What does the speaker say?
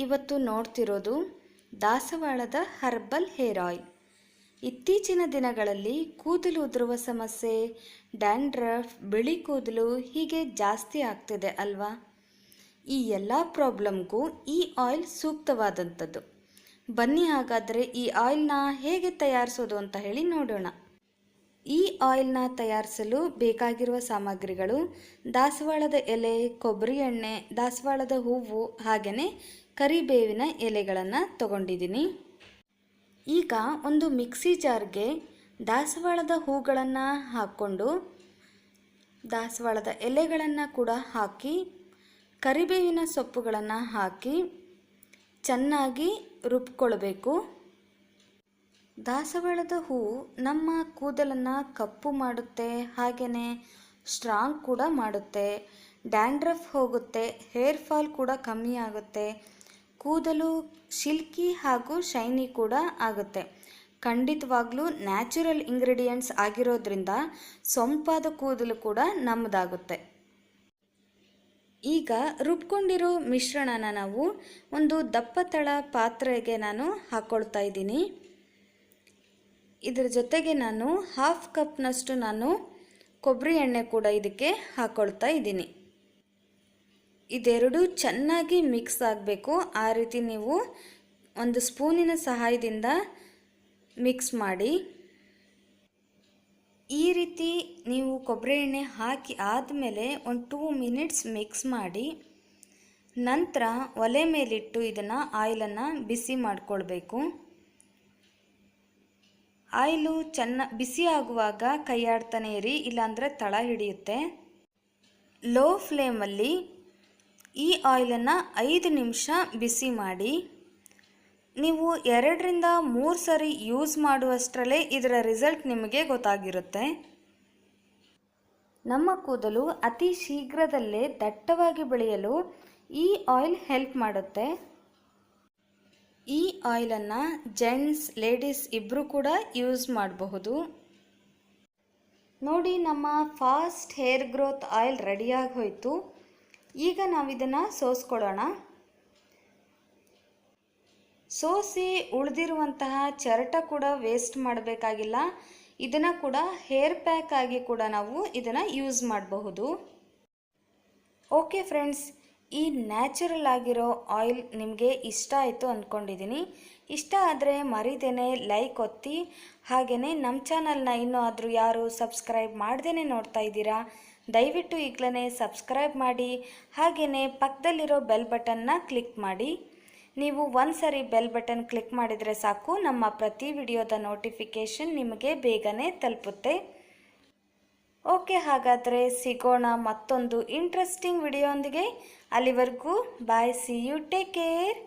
ಇವತ್ತು ನೋಡ್ತಿರೋದು ದಾಸವಾಳದ herbal hair oil. ಇತ್ತೀಚಿನ ದಿನಗಳಲ್ಲಿ ಕೂದಲು ಉದುರುವ ಸಮಸ್ಯೆ, ಡ್ಯಾಂಡ್ರಫ್, ಬಿಳಿ ಕೂದಲು ಹೀಗೆ ಜಾಸ್ತಿ ಆಗ್ತಿದೆ ಅಲ್ವಾ? ಈ ಎಲ್ಲ ಪ್ರಾಬ್ಲಮ್ಗೂ ಈ ಆಯಿಲ್ ಸೂಕ್ತವಾದಂಥದ್ದು. ಬನ್ನಿ ಹಾಗಾದರೆ ಈ ಆಯಿಲ್ನ ಹೇಗೆ ತಯಾರಿಸೋದು ಅಂತ ಹೇಳಿ ನೋಡೋಣ. ಈ ಆಯಿಲ್ನ ತಯಾರಿಸಲು ಬೇಕಾಗಿರುವ ಸಾಮಗ್ರಿಗಳು ದಾಸವಾಳದ ಎಲೆ, ಕೊಬ್ಬರಿ ಎಣ್ಣೆ, ದಾಸವಾಳದ ಹೂವು ಹಾಗೆಯೇ ಕರಿಬೇವಿನ ಎಲೆಗಳನ್ನು ತಗೊಂಡಿದ್ದೀನಿ. ಈಗ ಒಂದು ಮಿಕ್ಸಿ ಜಾರ್ಗೆ ದಾಸವಾಳದ ಹೂಗಳನ್ನು ಹಾಕ್ಕೊಂಡು ದಾಸವಾಳದ ಎಲೆಗಳನ್ನು ಕೂಡ ಹಾಕಿ, ಕರಿಬೇವಿನ ಸೊಪ್ಪುಗಳನ್ನು ಹಾಕಿ ಚೆನ್ನಾಗಿ ರುಬ್ಕೊಳ್ಬೇಕು. ದಾಸವಾಳದ ಹೂವು ನಮ್ಮ ಕೂದಲನ್ನು ಕಪ್ಪು ಮಾಡುತ್ತೆ ಹಾಗೆಯೇ ಸ್ಟ್ರಾಂಗ್ ಕೂಡ ಮಾಡುತ್ತೆ. ಡ್ಯಾಂಡ್ರಫ್ ಹೋಗುತ್ತೆ ಹೇರ್ ಫಾಲ್ ಕೂಡ ಕಮ್ಮಿ ಆಗುತ್ತೆ. ಕೂದಲು ಶಿಲ್ಕಿ ಹಾಗೂ ಶೈನಿ ಕೂಡ ಆಗುತ್ತೆ. ಖಂಡಿತವಾಗ್ಲೂ ನ್ಯಾಚುರಲ್ ಇಂಗ್ರೀಡಿಯೆಂಟ್ಸ್ ಆಗಿರೋದ್ರಿಂದ ಸೊಂಪಾದ ಕೂದಲು ಕೂಡ ನಮ್ಮದಾಗುತ್ತೆ ಈಗ ರುಬ್ಕೊಂಡಿರೋ ಮಿಶ್ರಣನ ನಾವು ಒಂದು ದಪ್ಪತಳ ಪಾತ್ರೆಗೆ ನಾನು ಹಾಕ್ಕೊಳ್ತಾ ಇದ್ದೀನಿ. ಇದರ ಜೊತೆಗೆ ನಾನು ಹಾಫ್ ಕಪ್ನಷ್ಟು ನಾನು ಕೊಬ್ಬರಿ ಎಣ್ಣೆ ಕೂಡ ಇದಕ್ಕೆ ಹಾಕೊಳ್ತಾ ಇದ್ದೀನಿ. ಇದೆರಡು ಚೆನ್ನಾಗಿ ಮಿಕ್ಸ್ ಆಗಬೇಕು. ಆ ರೀತಿ ನೀವು ಒಂದು ಸ್ಪೂನಿನ ಸಹಾಯದಿಂದ ಮಿಕ್ಸ್ ಮಾಡಿ. ಈ ರೀತಿ ನೀವು ಕೊಬ್ಬರಿ ಎಣ್ಣೆ ಹಾಕಿ ಆದಮೇಲೆ ಒಂದು ಟೂ ಮಿನಿಟ್ಸ್ ಮಿಕ್ಸ್ ಮಾಡಿ. ನಂತರ ಒಲೆ ಮೇಲಿಟ್ಟು ಇದನ್ನು ಆಯಿಲನ್ನು ಬಿಸಿ ಮಾಡಿಕೊಳ್ಬೇಕು. ಆಯಿಲು ಚೆನ್ನ, ಬಿಸಿ ಆಗುವಾಗ ಕೈಯಾಡ್ತಾನೆ ಇರಿ, ಇಲ್ಲಾಂದರೆ ತಳ ಹಿಡಿಯುತ್ತೆ. ಲೋ ಫ್ಲೇಮಲ್ಲಿ ಈ ಆಯಿಲನ್ನು ಐದು ನಿಮಿಷ ಬಿಸಿ ಮಾಡಿ, ನೀವು ಎರಡರಿಂದ ಮೂರು ಸರಿ ಯೂಸ್ ಮಾಡುವಷ್ಟರಲ್ಲೇ ಇದರ ರಿಸಲ್ಟ್ ನಿಮಗೆ ಗೊತ್ತಾಗಿರುತ್ತೆ. ನಮ್ಮ ಕೂದಲು ಅತಿ ಶೀಘ್ರದಲ್ಲೇ ದಟ್ಟವಾಗಿ ಬೆಳೆಯಲು ಈ ಆಯಿಲ್ ಹೆಲ್ಪ್ ಮಾಡುತ್ತೆ. ಆಯಿಲನ್ನು ಜೆಂಟ್ಸ್ ಲೇಡೀಸ್ ಇಬ್ಬರು ಕೂಡ ಯೂಸ್ ಮಾಡಬಹುದು. ನೋಡಿ ನಮ್ಮ ಫಾಸ್ಟ್ ಹೇರ್ ಗ್ರೋತ್ ಆಯಿಲ್ ರೆಡಿಯಾಗಿ ಹೋಯಿತು. ಈಗ ನಾವು ಇದನ್ನು ಸೋಸ್ಕೊಳ್ಳೋಣ ಸೋಸಿ ಉಳಿದಿರುವಂತಹ ಚರಟ ಕೂಡ ವೇಸ್ಟ್ ಮಾಡಬೇಕಾಗಿಲ್ಲ. ಇದನ್ನು ಕೂಡ ಹೇರ್ ಪ್ಯಾಕ್ ಆಗಿ ಕೂಡ ನಾವು ಇದನ್ನು ಯೂಸ್ ಮಾಡಬಹುದು. ಓಕೆ ಫ್ರೆಂಡ್ಸ್ ಈ ನ್ಯಾಚುರಲ್ ಆಗಿರೋ ಆಯಿಲ್ ನಿಮಗೆ ಇಷ್ಟ ಆಯಿತು ಅಂದ್ಕೊಂಡಿದ್ದೀನಿ ಇಷ್ಟ ಆದರೆ ಮರಿದೇನೆ ಲೈಕ್ ಒತ್ತಿ. ಹಾಗೆಯೇ ನಮ್ಮ ಚಾನಲ್ನ ಇನ್ನೂ ಆದರೂ ಯಾರು ಸಬ್ಸ್ಕ್ರೈಬ್ ಮಾಡ್ದೇ ನೋಡ್ತಾ ಇದ್ದೀರಾ, ದಯವಿಟ್ಟು ಈಗಲೇ ಸಬ್ಸ್ಕ್ರೈಬ್ ಮಾಡಿ. ಹಾಗೆಯೇ ಪಕ್ಕದಲ್ಲಿರೋ ಬೆಲ್ ಬಟನ್ನ ಕ್ಲಿಕ್ ಮಾಡಿ. ನೀವು ಒಂದು ಸರಿ ಬೆಲ್ ಬಟನ್ ಕ್ಲಿಕ್ ಮಾಡಿದರೆ ಸಾಕು, ನಮ್ಮ ಪ್ರತಿ ವಿಡಿಯೋದ ನೋಟಿಫಿಕೇಷನ್ ನಿಮಗೆ ಬೇಗನೆ ತಲುಪುತ್ತೆ. ಓಕೆ ಹಾಗಾದರೆ ಸಿಗೋಣ ಮತ್ತೊಂದು ಇಂಟ್ರೆಸ್ಟಿಂಗ್ ವಿಡಿಯೋಂದಿಗೆ ಅಲ್ಲಿವರೆಗೂ bye see you take care